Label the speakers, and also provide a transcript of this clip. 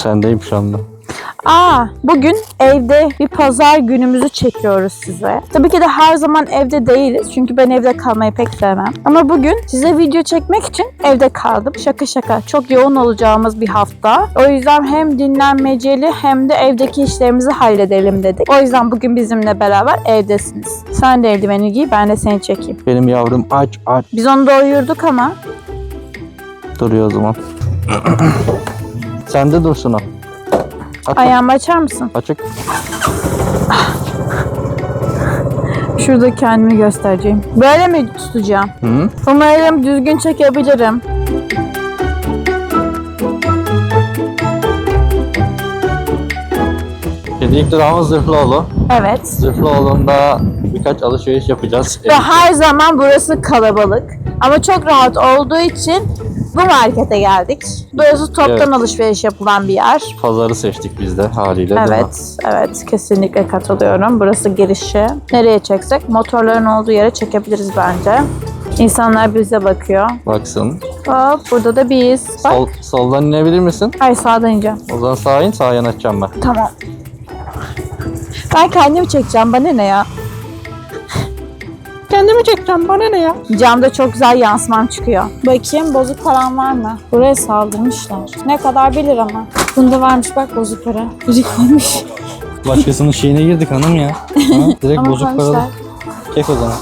Speaker 1: Sendeyim şu anda.
Speaker 2: Aa, bugün evde bir pazar günümüzü çekiyoruz size. Tabii ki de her zaman evde değiliz. Çünkü ben evde kalmayı pek sevmem. Ama bugün size video çekmek için evde kaldım. Şaka şaka. Çok yoğun olacağımız bir hafta. O yüzden hem dinlenmeceli hem de evdeki işlerimizi halledelim dedik. O yüzden bugün bizimle beraber evdesiniz. Sen de eldiveni giy, ben de seni çekeyim.
Speaker 1: Benim yavrum aç aç
Speaker 2: Biz onu doyurduk ama
Speaker 1: duruyor o zaman. Sende dursun o. Aç,
Speaker 2: ayağımı açar mısın?
Speaker 1: Açık.
Speaker 2: Şurada kendimi göstereceğim. Böyle mi tutacağım?
Speaker 1: Hı?
Speaker 2: Umarım düzgün çekebilirim.
Speaker 1: Kesinlikle daha Zırhlıoğlu.
Speaker 2: Evet.
Speaker 1: Zırhlıoğlu'nda birkaç alışveriş yapacağız.
Speaker 2: Ve her zaman burası kalabalık. Ama çok rahat olduğu için bu markete geldik. Burası toptan
Speaker 1: Evet.
Speaker 2: alışveriş yapılan bir yer.
Speaker 1: Pazarı seçtik biz de haliyle?
Speaker 2: Evet, evet kesinlikle katılıyorum. Burası girişi. Nereye çeksek motorların olduğu yere çekebiliriz bence. İnsanlar bize bakıyor.
Speaker 1: Baksın.
Speaker 2: Hop burada da biz. Bak.
Speaker 1: Sol, soldan inebilir misin?
Speaker 2: Ay sağdan ineceğim.
Speaker 1: O zaman sağa in sağa yanaşacağım ben.
Speaker 2: Tamam. Ben kendimi çekeceğim. Bana ne ya?
Speaker 1: Kendimi çekeceğim bana ne ya?
Speaker 2: Camda çok güzel yansımam çıkıyor. Bakayım bozuk param var mı? Buraya saldırmışlar. Ne kadar bilir ama. Bunda varmış bak bozuk para. Biri koymuş.
Speaker 1: Başkasının şeyine girdik hanım ya. Ha, direkt
Speaker 2: Ama
Speaker 1: bozuk paralı. Çek o zaman.